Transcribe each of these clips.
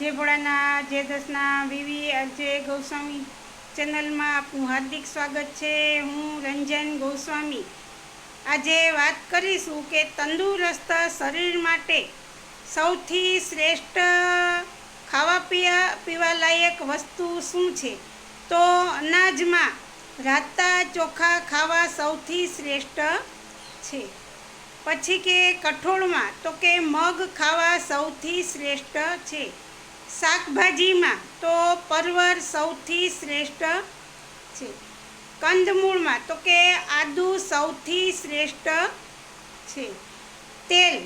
જે ભોળાના જે દસના વિવી જે ગૌસ્વામી ચેનલમાં આપનું હાર્દિક સ્વાગત છે. હું રંજન ગોસ્વામી. આજે વાત કરીશું કે તંદુરસ્ત શરીર માટે સૌથી શ્રેષ્ઠ ખાવા પીવા પીવા લાયક વસ્તુ શું છે? તો અનાજમાં રાતા ચોખા ખાવા સૌથી શ્રેષ્ઠ છે. પછી કે કઠોળમાં, તો કે મગ ખાવા સૌથી શ્રેષ્ઠ છે. શાકભાજીમાં તો પરવર સૌથી શ્રેષ્ઠ છે. કંદમૂળમાં તો કે આદુ સૌથી શ્રેષ્ઠ છે. તેલ,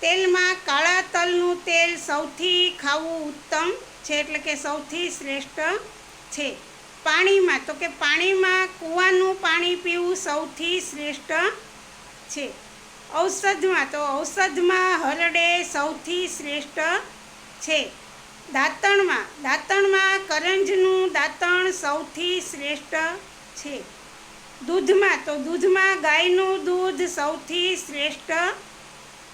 તેલમાં કાળા તલનું તેલ સૌથી ખાવું ઉત્તમ છે એટલે કે સૌથી શ્રેષ્ઠ છે. પાણીમાં તો કે પાણીમાં કૂવાનું પાણી પીવું સૌથી શ્રેષ્ઠ છે. ઔષધમાં તો ઔષધમાં હરડે સૌથી શ્રેષ્ઠ છે. દાંતણમાં. દાંતણમાં કરંજનું દાંતણ સૌથી શ્રેષ્ઠ છે. દૂધમાં, તો દૂધમાં ગાયનું દૂધ સૌથી શ્રેષ્ઠ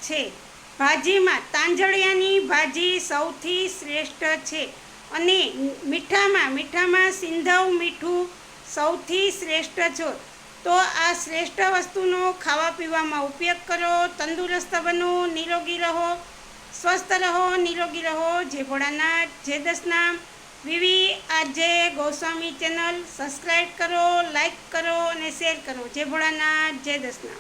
છે. ભાજીમાં, તાંજળિયાની ભાજી સૌથી શ્રેષ્ઠ છે. અને મીઠામાં મીઠામાં સિંધવ મીઠું સૌથી શ્રેષ્ઠ છો. તો આ શ્રેષ્ઠ વસ્તુનો ખાવા પીવામાં ઉપયોગ કરો, તંદુરસ્ત બનો, નિરોગી રહો સ્વસ્થ રહો, નિરોગી રહો. જે ભોળાનાથ જે દસનામ. વિવી આજે ગોસ્વામી ચેનલ. સબસ્ક્રાઈબ કરો લાઈક કરો અને શેર કરો. જે ભોળાનાથ જે દસના